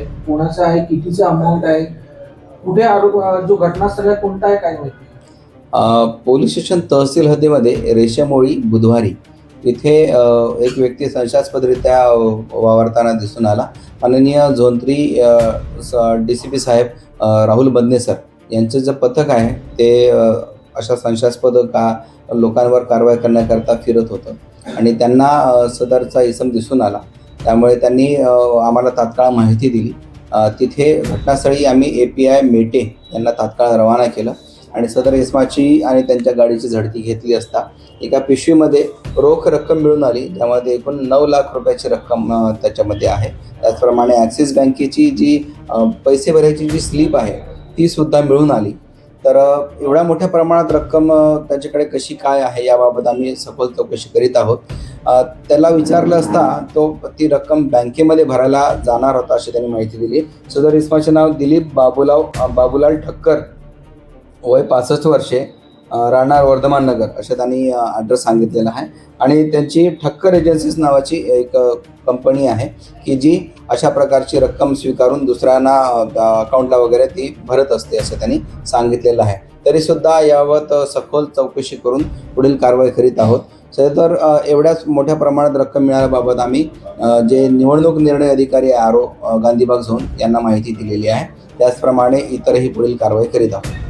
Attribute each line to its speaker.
Speaker 1: आहे कोणाचा आहे कितीचा अमाऊंट आहे कुठे आरोप जो घटनास्थळ आहे कोणता आहे काय माहिती?
Speaker 2: पोलीस स्टेशन तहसील हद्दीमध्ये रेशमोळी बुधवारी इथे एक व्यक्ती संशयास्पदरित्या वावरताना दिसून आला. माननीय zone three D C P साहेब राहुल बदने सर यांचं जे पथक आहे ते अशा संशयास्पद का लोकांवर कारवाई करण्याकरता फिरत होतं. आणि त्यांना सदरचा इसम दिसून आला. त्यामुळे त्यांनी आम्हाला तात्काळ माहिती दिली. तिथे घटनास्थळी आम्ही ए पी आय मेटे यांना तात्काळ रवाना केलं आणि सदर इस्माची आणि त्यांच्या गाडीची झडती घेतली असता एका पिशवीमध्ये रोख रक्कम मिळून आली ज्यामध्ये एकूण नऊ लाख रुपयाची रक्कम त्याच्यामध्ये आहे. त्याचप्रमाणे ॲक्सिस बँकेची जी पैसे भरायची जी स्लिप आहे ती सुद्धा मिळून आली. तर एवढ्या मोठ्या प्रमाणात रक्कम त्याच्याकडे कशी काय आहे याबाबत आम्ही सखोल चौकशी करीत आहोत. त्याला विचारलं असता तो ती रक्कम बँकेमध्ये भरायला जाणार होता अशी त्यांनी माहिती दिली. सदर इस्माचे नाव दिलीप बाबूलाव बाबुलाल बाबूलाल ठक्कर वय पासष्ट वर्षे. राहणार वर्धमान नगर असे त्यांनी ॲड्रेस सांगितलेला आहे. आणि त्यांची ठक्कर एजन्सीज नावाची एक कंपनी आहे की जी अशा प्रकारची रक्कम स्वीकारून दुसऱ्यांना अकाउंटला वगैरे ती भरत असते असं त्यांनी सांगितलेलं आहे. तरीसुद्धा याबाबत सखोल चौकशी करून पुढील कारवाई करीत आहोत. सर तर एवढ्याच मोठ्या प्रमाणात रक्कम मिळाल्याबाबत आम्ही जे निवडणूक निर्णय अधिकारी आर ओ गांधीबाग झोन यांना माहिती दिलेली आहे. त्याचप्रमाणे इतरही पुढील कारवाई करीत आहोत.